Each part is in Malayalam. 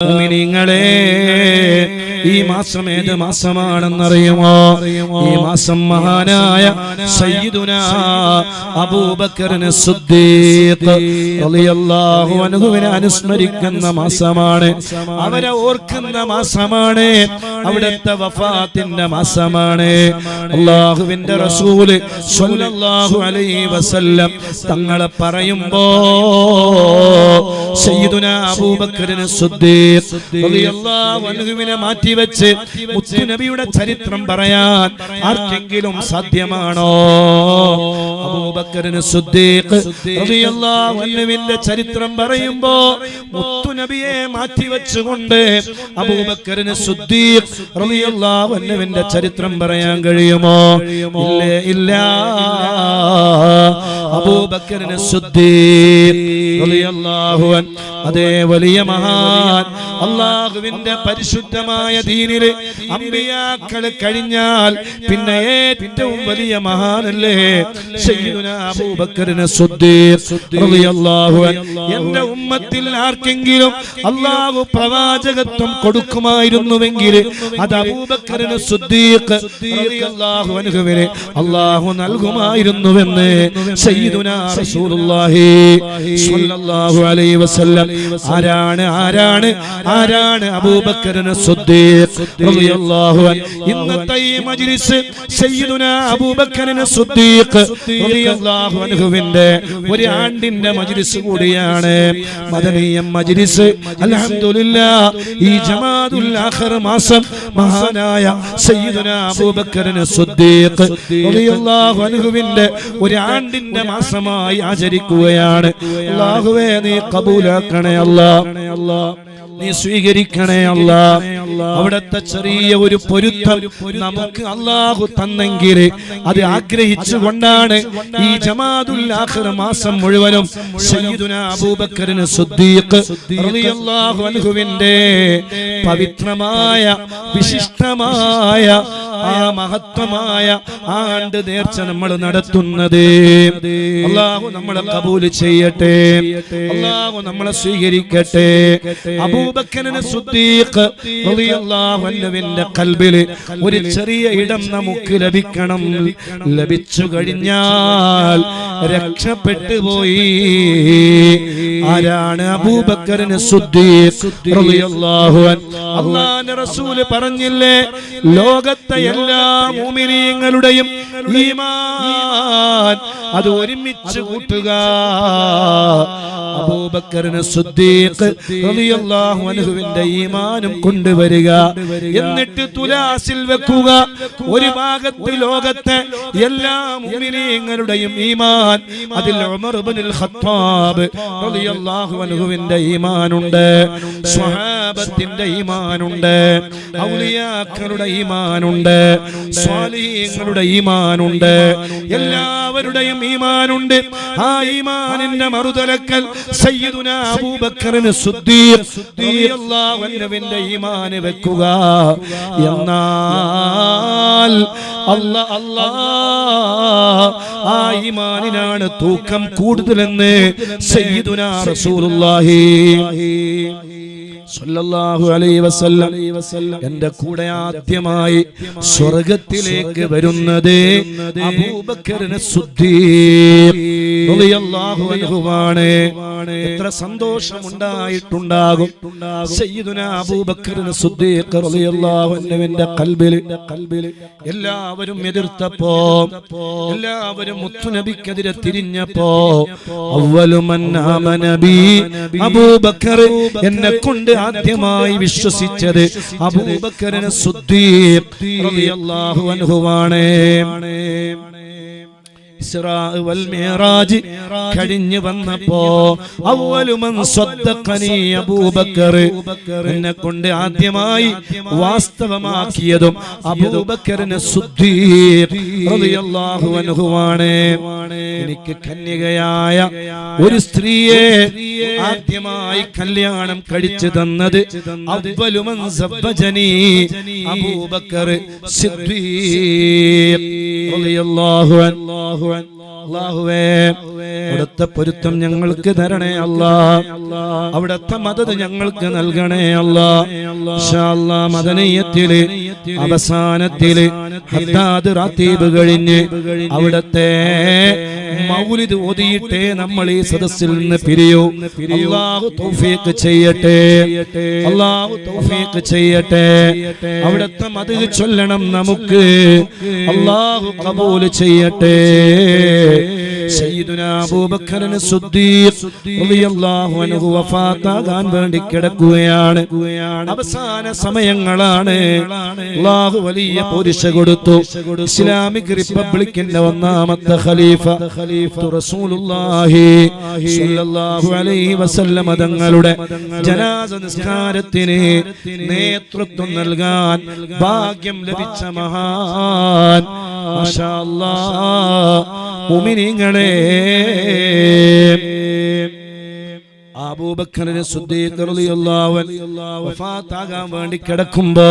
മുഅ്മിനീങ്ങളെ ഈ മാസം ഏത് മാസമാണെന്നറിയുമോ? ഈ മാസം മഹാനായ സയ്യിദുന അബൂബക്കറിന് അനുസ്മരിക്കുന്ന മാസമാണ്. അവരെ ഓർക്കുന്ന മാസമാണ്. അവിടുത്തെ വഫാത്തിന്റെ മാസമാണ്. അള്ളാഹുവിന്റെ റസൂൽ സ്വല്ലല്ലാഹു അലൈഹി വസല്ലം തങ്ങളെ പറയുമ്പോ സയ്യിദുന അബൂബക്കറിന് സിദ്ദീഖ് റളിയല്ലാഹു അൻഹുവിനെ മാറ്റിവെച്ച് മുത്തുനബിയുടെ ചരിത്രം പറയാൻ ആർക്കെങ്കിലും സാധ്യമാണോ? ചരിത്രം പറയുമ്പോ മുത്തുനബിയെ മാറ്റിവെച്ചുകൊണ്ട് അബൂബക്കറിന് സിദ്ദീഖ് റളിയല്ലാഹു അൻഹുവിന്റെ ചരിത്രം പറയാൻ കഴിയുമോ? ഇല്ല. അബൂബക്കറിന് അതേ വലിയ മഹാൻ. അള്ളാഹുവിന്റെ പരിശുദ്ധമായ ദീനിൽ അമ്പിയാക്കൾ കഴിഞ്ഞാൽ പിന്നെ ഏറ്റവും വലിയ മഹാനല്ലേ? അബൂബക്കറിന് എന്റെ ഉമ്മത്തിൽ ആർക്കെങ്കിലും അള്ളാഹു പ്രവാചകത്വം കൊടുക്കുമായിരുന്നുവെങ്കിൽ അത് അബൂബക്കറിന് സിദ്ദീഖ് അള്ളാഹു നൽകുമായിരുന്നുവെന്ന് സയ്യിദുനാ റസൂലുള്ളാഹി സ്വല്ലല്ലാഹു അലൈഹി വസല്ലം. ആരാണ് ആരാണ് ആരാണ് അബൂബക്കറിന് സിദ്ദീഖ് റളിയല്ലാഹു അൻ ഇന്നത്തെ ഈ മജ്ലിസ് സയ്യിദുനാ അബൂബക്കറിന് സിദ്ദീഖ് റളിയല്ലാഹു അൻഹുവിന്റെ ഒരു ആണ്ടിന്റെ മജ്ലിസ് കൂടിയാണ്. മദനീയ മജ്ലിസ്. അൽഹംദുലില്ലാ ഈ ജമാഅത്തുൽ ആഖിർ മാസം മഹാനായ സയ്യിദുനാ അബൂബക്കറിന് സിദ്ദീഖ് റളിയല്ലാഹു അൻഹുവിന്റെ ഒരു ആണ്ടിന്റെ മാസമായി ആചരിക്കുകയാണ്. അല്ലാഹുവേ നീ കബൂലാക്കണേ അല്ലാ. നീ സ്വീകരിക്കണേ അല്ല. അവിടുത്തെ ചെറിയ ഒരു പൊരുത്തം നമുക്ക് അള്ളാഹു തന്നെങ്കിൽ അത് ആഗ്രഹിച്ചുകൊണ്ടാണ് ഈ ജമാതുൽ ആഖിർ മാസം മുഴുവനും സയ്യിദുന അബൂബക്കറിന് സിദ്ദീഖ് റളിയല്ലാഹു അൻഹുവിന്റെ പവിത്രമായ വിശിഷ്ടമായ ആ മഹത്വമായ ആണ്ട് നേർച്ച നമ്മൾ നടത്തുന്നത്. അള്ളാഹു നമ്മളെ കബൂൽ ചെയ്യട്ടെ. അള്ളാഹു നമ്മളെ സ്വീകരിക്കട്ടെ. അബൂബക്കറിന് സുദ്ദീഖ് ഒരു ചെറിയ ഇടം നമുക്ക് ലഭിക്കണം. ലഭിച്ചു കഴിഞ്ഞാൽ രക്ഷപ്പെട്ടു പോയി. ആരാണ് അബൂബക്കറിന് സുദ്ദീഖ് റളിയല്ലാഹു അൻ അള്ളാഹുവിന്റെ റസൂൽ പറഞ്ഞില്ലേ? ലോകത്തെ എല്ലാ മുഅ്മിനീങ്ങളുടെയും ഈമാൻ. അത് ഒരുമിച്ച് കൂട്ടുക. അബൂബക്കറിന് റളിയല്ലാഹു അൻഹുവിന്റെ ഈമാനും കൊണ്ടുവരിക. എന്നിട്ട് തുലാസിൽ വെക്കുക. ഒരു ഭാഗത്ത് ലോകത്തെ എല്ലാ മുഅ്മിനീങ്ങളുടെയും ഈമാൻ. അതിൽ ഉമർ ഇബ്നുൽ ഖത്താബ് റളിയല്ലാഹു അൻഹുവിന്റെ ഈമാനുണ്ട്. സ്വഹാബത്തിന്റെ ഈമാനുണ്ട്. ഔലിയാക്കളുടെ ഈമാനുണ്ട്. സ്വാലിഹീങ്ങളുടെ ഈമാനുണ്ട്. എല്ലാവരുടെയും ഈമാനുണ്ട്. ആ ഈമാനിന്റെ മറുതലക്കൽ സയ്യിദുന അബൂബക്കറിന് അൻഹുവിന്റെ ഈമാന് വെക്കുക. എന്നാൽ അല്ല അല്ലാ ആ ഈമാനിനാണ് തൂക്കം കൂടുതലെന്ന് സയ്യിദുന റസൂലുള്ളാഹി. എന്റെ കൂടെ ആദ്യമായി സ്വർഗത്തിലേക്ക് വരുന്നത് അബൂബക്കറിന് സിദ്ദീഖ് റളിയല്ലാഹു അൻഹുവാണ്. എത്ര സന്തോഷം ഉണ്ടായിട്ടുണ്ടാകും സയ്യിദുന അബൂബക്കറിന് ഖൽബിൽ ഖൽബിൽ എല്ലാവരും എതിർത്തപ്പോ എല്ലാവരും മുത്തുനബിക്കെതിരെ തിരിഞ്ഞപ്പോ അവലുമൻ അബൂബക്കർ എന്നെ കൊണ്ട് ആദ്യമായി വിശ്വസിച്ചത് അബൂബക്കറിന് സുദ്ദീഖ് റളിയല്ലാഹു അൻഹുവാണ്. ആണ് മിറാജ് കഴിഞ്ഞു വന്നപ്പോ അബൂബക്കർ എന്നെ കൊണ്ട് ആദ്യമായി വാസ്തവമാക്കിയതും അബൂബക്കറിന് അൻഹുവാണ്. എനിക്ക് കന്യകയായ ഒരു സ്ത്രീയെ ആദ്യമായി കല്യാണം കഴിച്ചു തന്നത് അവലുമൻ സബ്ബജനി അബൂബക്കർ സിദ്ദീഖ് റളിയല്ലാഹു അൻഹു. അവിടുത്തെ പൊരുത്തം ഞങ്ങൾക്ക് തരണേ അല്ലാ. അവിടുത്തെ മദത് ഞങ്ങൾക്ക് നൽകണേ അല്ലാ. മദനീയത്തിൽ അവസാനത്തിൽ കഴിഞ്ഞ് അവിടത്തെ മൗലിദ് ഓതിയിട്ടേ നമ്മൾ ഈ സദസ്സിൽ നിന്ന് പിരിയൂ. അള്ളാഹു തൗഫീഖ് ചെയ്യട്ടെ. അള്ളാഹു തൗഫീഖ് ചെയ്യട്ടെ. അവിടുത്തെ മത് ചൊല്ലണം നമുക്ക്. അള്ളാഹു കബൂൽ ചെയ്യട്ടെ. വഫാത്താകാൻ വേണ്ടി കിടക്കുകയാണ്. അവസാന സമയങ്ങളാണ് അള്ളാഹു വലിയ പുരുഷ കൊടുത്തു. ഇസ്ലാമിക് റിപ്പബ്ലിക്കിന്റെ ഒന്നാമത്തെ ഖലീഫ വസല്ലമ തങ്ങളുടെ ജനാസ നിസ്കാരത്തിന് നേതൃത്വം നൽകാൻ ഭാഗ്യം ലഭിച്ച മഹാൻ. മാഷാ റളിയല്ലാഹു അൻഹു വഫാത്താകാൻ വേണ്ടി കിടക്കുമ്പോ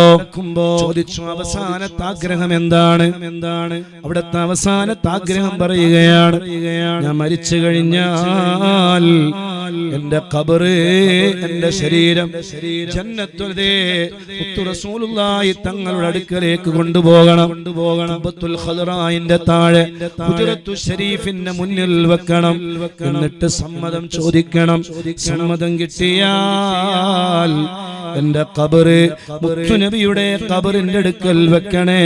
ചോദിച്ചു അവസാനത്തെ ആഗ്രഹം എന്താണ്? എന്താണ്? അവിടുത്തെ അവസാനത്തെ ആഗ്രഹം പറയുകയാണ് ഞാൻ മരിച്ചു കഴിഞ്ഞാൽ എന്റെ കബറ് എന്റെ ശരീരം ജന്നത്തുലതേ റസൂലുള്ളാഹി തങ്ങളുടെ അടുക്കലേക്ക് കൊണ്ടുപോകണം. കൊണ്ടുപോകണം ഖദറായിന്റെ താഴെ ഹുജറത്തു ഷരീഫിന്റെ മുന്നിൽ വെക്കണം. എന്നിട്ട് സമ്മതം ചോദിക്കണം. സമ്മതം കിട്ടിയാൽ എന്റെ കബറ് മുത്തുനബിയുടെ കബറിന്റെ അടുക്കൽ വെക്കണേ.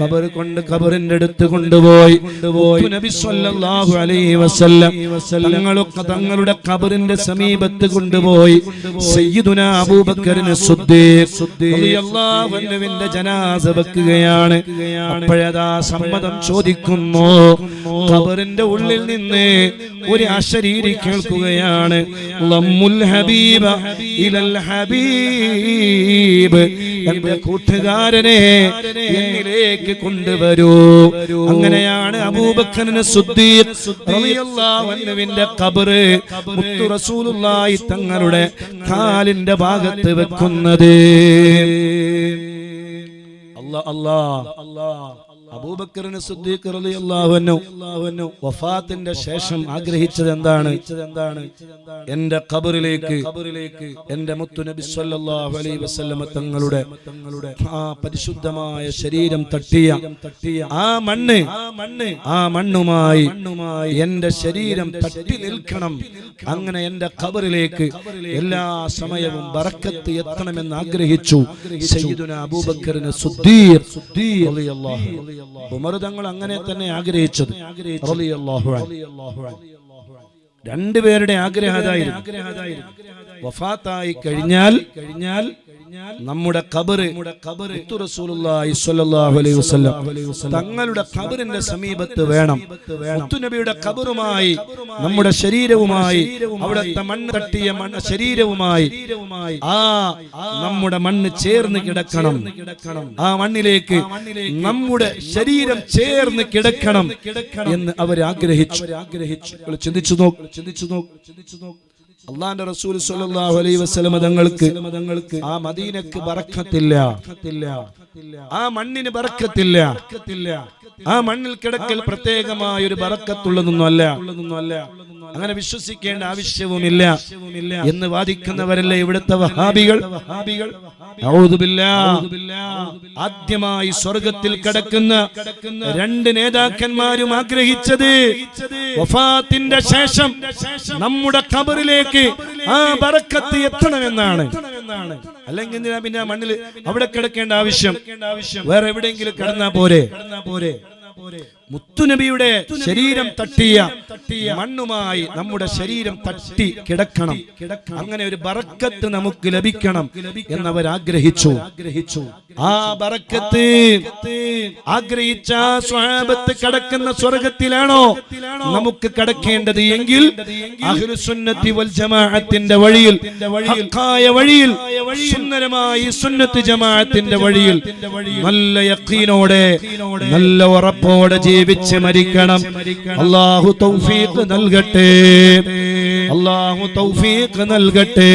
കബർ കൊണ്ട് കബറിന്റെ അടുത്ത് കൊണ്ടുപോയി. നബി സല്ലല്ലാഹു അലൈഹി വസല്ലം തങ്ങളൊക്കെ തങ്ങളുടെ കബറിന്റെ സമീപത്ത് കൊണ്ടുപോയി. സയ്യിദുന അബൂബക്കറിന് സുദ്ദീഖ് ജനാസ വെക്കുകയാണ്. അപ്പോഴതാ സമ്മതം ചോദിക്കുന്നു. കബറിന്റെ ഉള്ളിൽ നിന്ന് ഒരു അശരീരി കേൾക്കുകയാണ്. ലമ്മുൽ ഹബീബ ഇലൽ ഹബീബ് എന്റെ കൂട്ടുകാരനെ എന്നിലേക്ക് കൊണ്ടുവരൂ. അങ്ങനെയാണ് അബൂബക്കറിന് സുദ്ദീഖിന്റെ കബറ് മുത്തു റസൂലുള്ളാഹി തങ്ങളുടെ കാലിന്റെ ഭാഗത്ത് വെക്കുന്നത്. അബൂബക്കറിന് വഫാത്തിന്റെ ശേഷം ആഗ്രഹിച്ചത് എന്താണ്? എന്റെ ഖബറിലേക്ക് എന്റെ മുത്തു നബി സല്ലല്ലാഹു അലൈഹി വസല്ലമ തങ്ങളുടെ ആ പരിശുദ്ധമായ ശരീരം തട്ടിയ ആ മണ്ണ് ആ മണ്ണുമായി എന്റെ ശരീരം തട്ടി നിൽക്കണം. അങ്ങനെ എന്റെ ഖബറിലേക്ക് എല്ലാ സമയവും ബറക്കത്ത് എത്തണമെന്ന് ആഗ്രഹിച്ചു. സയ്യിദുന അബൂബക്കറിന് സുദ്ദീഖ് ഉമർ തങ്ങൾ അങ്ങനെ തന്നെ ആഗ്രഹിച്ചത്. രണ്ടുപേരുടെ ആഗ്രഹതായിരുന്നു വഫാത്തായി കഴിഞ്ഞാൽ കഴിഞ്ഞാൽ നമ്മുടെ കബറ് റസൂലുള്ളാഹി സ്വല്ലല്ലാഹു അലൈഹി വസല്ലം തങ്ങളുടെ കബറിന്റെ സമീപത്ത് വേണം. മുത്തുനബിയുടെ കബറുമായി നമ്മുടെ ശരീരവുമായി അവിടുത്തെ മണ്ണ് തട്ടിയ മണ്ണ് ശരീരവുമായി ആ നമ്മുടെ മണ്ണ് ചേർന്ന് കിടക്കണം. ആ മണ്ണിലേക്ക് നമ്മുടെ ശരീരം ചേർന്ന് കിടക്കണം എന്ന് അവർ ആഗ്രഹിച്ചു. ആഗ്രഹിച്ചു. ചിന്തിച്ചു നോക്ക് ചിന്തിച്ചു നോക്ക്. ചിന്തിച്ചു നോക്ക്. അള്ളാന്റെ റസൂൽ സല്ലല്ലാഹു അലൈഹി വസല്ലം തങ്ങൾക്ക് ആ മദീനക്ക് ബറക്കത്തില്ല. ആ മണ്ണിന് ബറക്കത്തില്ല. ആ മണ്ണിൽ കിടക്കൽ പ്രത്യേകമായ ഒരു ബറക്കത്തുള്ളതൊന്നുമല്ല. അങ്ങനെ വിശ്വസിക്കേണ്ട ആവശ്യവുമില്ല എന്ന് വാദിക്കുന്നവരല്ലേ ഇവിടുത്തെ വഹാബികൾ? ആദ്യമായി സ്വർഗത്തിൽ കിടക്കുന്ന രണ്ട് നേതാക്കന്മാരും ആഗ്രഹിച്ചത് വഫാത്തിന്റെ ശേഷം നമ്മുടെ കബറിലേക്ക് ആ ബറക്കത്ത് എത്തണമെന്നാണ്. അല്ലെങ്കിൽ പിന്നെ മണ്ണിൽ അവിടെ കിടക്കേണ്ട ആവശ്യം. വേറെ എവിടെയെങ്കിലും കിടന്നാ പോരെ? പോരെ? മുത്തുനബിയുടെ ശരീരം തട്ടിയ മണ്ണുമായി നമ്മുടെ ശരീരം തട്ടി കിടക്കണം. അങ്ങനെ ഒരു ബറക്കത്ത് നമുക്ക് ലഭിക്കണം എന്നവർ ആഗ്രഹിച്ചു ആഗ്രഹിച്ചു ആ ബറക്കത്ത് ആഗ്രഹിച്ച സ്വഹാബത്ത് കിടക്കുന്ന സ്വർഗത്തിലാണോ? നമുക്ക് കിടക്കേണ്ടത് എങ്കിൽ അഹ്ലുസുന്നത്തി വൽ ജമാഅത്തിന്റെ വഴിയിൽ ഹക്കായ വഴിയിൽ സുന്ദരമായി സുന്നത്ത് ജമാഅത്തിന്റെ വഴിയിൽ നല്ല യഖീനോടെ നല്ല ഉറപ്പോടെ ജീവിച്ച് മരിക്കണം. അള്ളാഹു തൗഫീഖ് നൽകട്ടെ. അള്ളാഹു തൗഫീഖ് നൽകട്ടെ.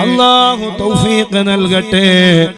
അള്ളാഹു തൗഫീഖ് നൽകട്ടെ.